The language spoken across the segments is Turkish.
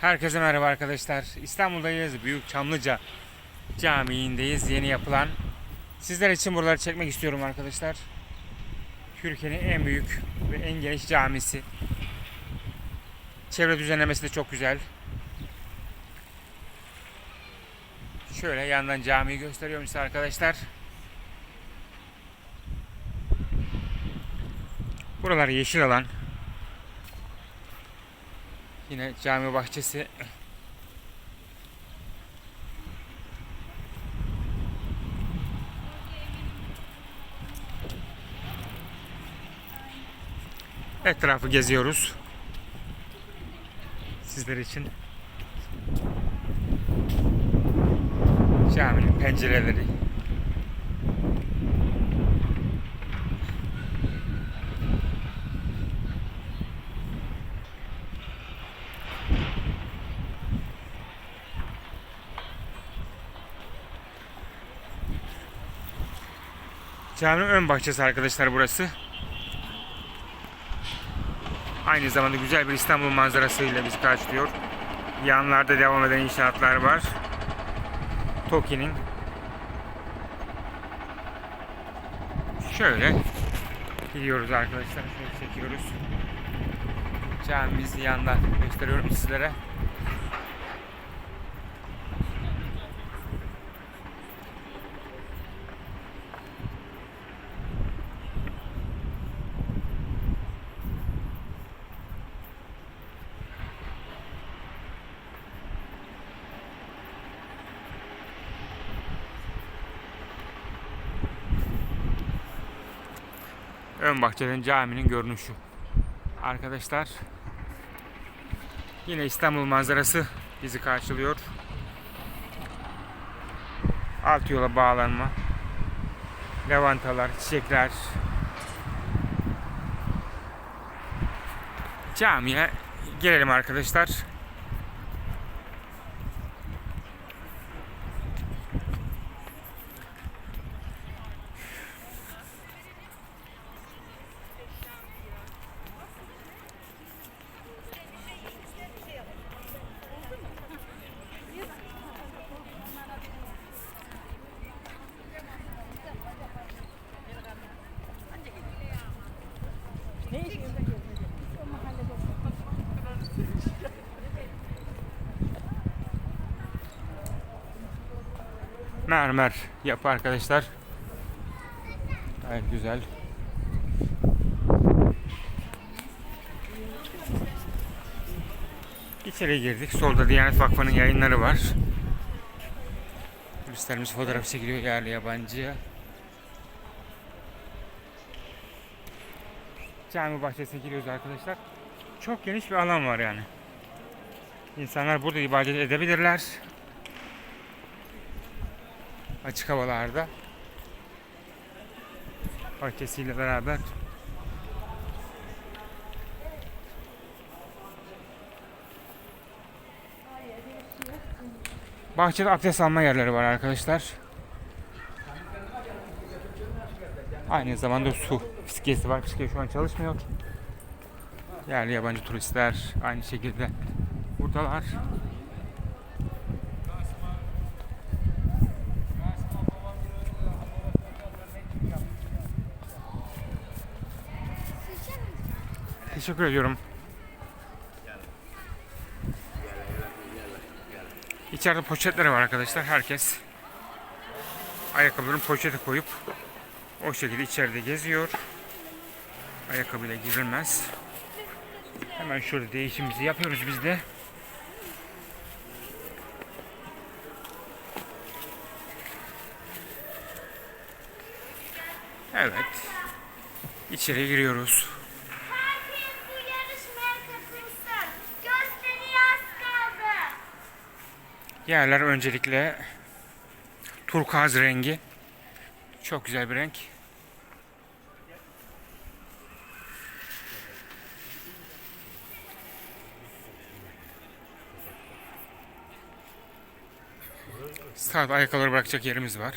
Herkese merhaba arkadaşlar. İstanbul'dayız. Büyük Çamlıca Camii'ndeyiz. Yeni yapılan. Sizler için buraları çekmek istiyorum arkadaşlar. Türkiye'nin en büyük ve en geniş camisi. Çevre düzenlemesi de çok güzel. Şöyle yandan camiyi gösteriyorum size arkadaşlar. Buralar yeşil alan. Yine cami bahçesi. Etrafı geziyoruz. Sizler için. Caminin pencereleri. Caminin ön bahçesi arkadaşlar burası. Aynı zamanda güzel bir İstanbul manzarasıyla bizi karşılıyor. Yanlarda devam eden inşaatlar var. Toki'nin şöyle gidiyoruz arkadaşlar. Şöyle çekiyoruz. Camimizi yandan gösteriyorum sizlere. Ön bahçeden caminin görünüşü. Arkadaşlar yine İstanbul manzarası bizi karşılıyor. Alt yola bağlanma. Lavantalar, çiçekler. Camiye gelelim arkadaşlar. Mermer yapı arkadaşlar. Gayet güzel. İçeri girdik. Solda Diyanet Vakfı'nın yayınları var. Turistlerimiz fotoğraf çekiliyor yerli yabancı. Cami bahçesine giriyoruz arkadaşlar. Çok geniş bir alan var yani. İnsanlar burada ibadet edebilirler açık havalarda bahçesiyle beraber Bahçede abdest alma yerleri var arkadaşlar. Aynı zamanda su fiskiyesi var. Fiskiye şu an çalışmıyor. Yerli yabancı turistler aynı şekilde buradalar. Teşekkür ediyorum. İçeride poşetleri var arkadaşlar. Herkes ayakkabılarını poşete koyup o şekilde içeride geziyor. Ayakkabıyla girilmez. Hemen şöyle değişimimizi yapıyoruz biz de. Evet. İçeri giriyoruz. Yerler öncelikle turkuaz rengi. Çok güzel bir renk. Sağda ayakkabıları bırakacak yerimiz var.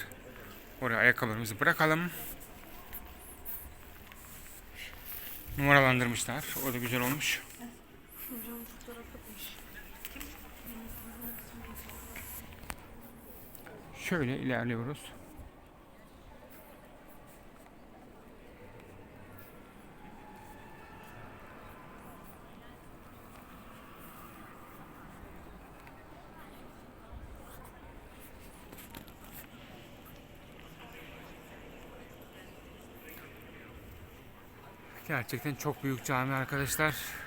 Oraya ayakkabılarımızı bırakalım. Numaralandırmışlar. O da güzel olmuş. Şöyle ilerliyoruz. Gerçekten çok büyük cami arkadaşlar.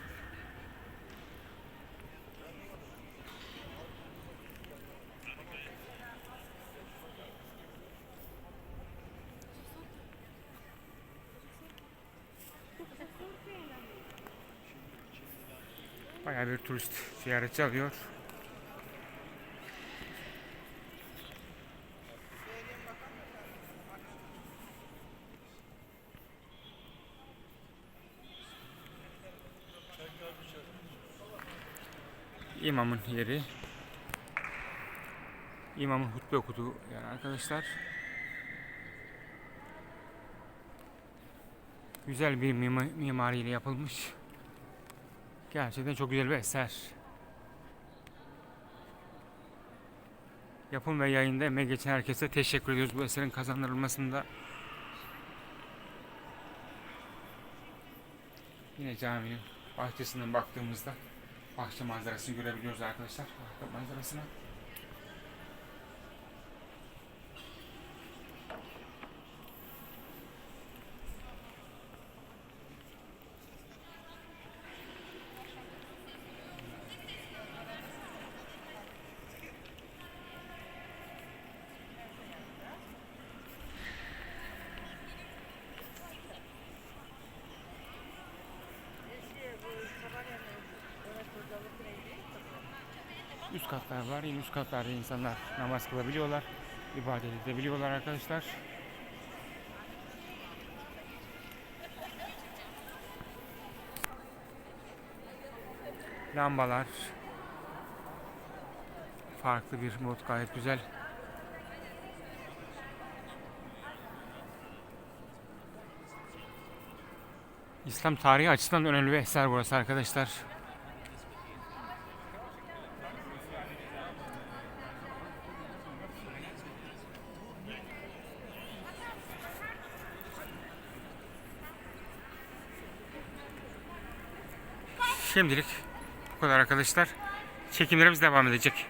Bayağı bir turist ziyaretçi alıyor. İmamın yeri. İmamın hutbe okuduğu yer arkadaşlar. Güzel bir mima- mimariyle yapılmış. Gerçekten çok güzel bir eser. Yapım ve yayında emeği geçen herkese teşekkür ediyoruz bu eserin kazandırılmasında. Yine caminin bahçesinden baktığımızda bahçe manzarasını görebiliyoruz arkadaşlar. Arka manzarasını. Üst katlar var. Yine üst katlarda insanlar namaz kılabiliyorlar. ibadet edebiliyorlar arkadaşlar. Lambalar. Farklı bir mod gayet güzel. İslam tarihi açısından önemli bir eser burası arkadaşlar. Şimdilik bu kadar arkadaşlar. Çekimlerimiz devam edecek.